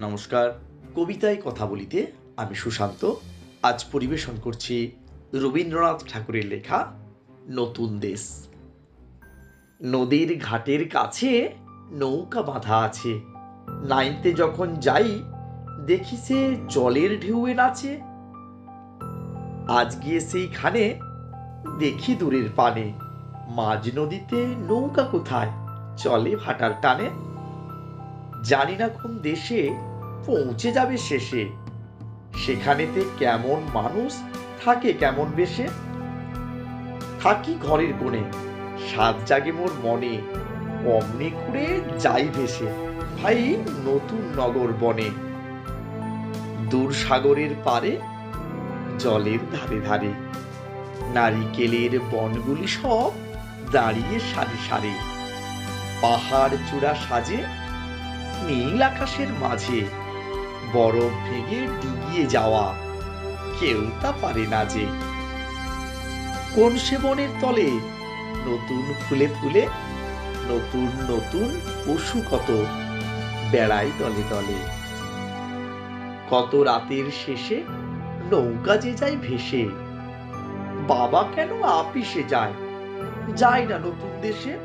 নমস্কার। কবিতায় কথা বলিতে আমি সুশান্ত। আজ পরিবেশন করছি রবীন্দ্রনাথ ঠাকুরের লেখা নতুন দেশ। নদীর ঘাটের কাছে নৌকা বাঁধা আছে। নাইতে যখন যাই, দেখি সে জলের ঢেউয়ে নাচে। আজ গিয়ে সেইখানে দেখি দূরের পানে। মাঝ নদীতে নৌকা কোথায়? চলে ভাটার টানে। জানি না কোন দেশে পৌঁছে যাবে শেষে। সেখানেতে কেমন মানুষ থাকে কেমন বেশে? থাকি ঘরের কোণে, সাত জাগে মোর মনে, অমনি করে যাই ভেসে, ভাই নতুন নগর বনে। দূর সাগরের পারে, জলের ধারে ধারে, নারিকেলের বনগুলি সব দাঁড়িয়ে সারি সারি। পাহাড় চূড়া সাজে নীল আকাশের মাঝে। বরফ ভেঙে ডুবিয়ে যাওয়া। কেউ তা পারে না যে। কোন সে বনের তলে? নতুন ফুলে ফুলে, নতুন নতুন পশু কত? বেড়াই দলে দলে। কত রাতের শেষে নৌকা যে যায় ভেসে। বাবা কেন আপিসে যায়? যায় না নতুন দেশে?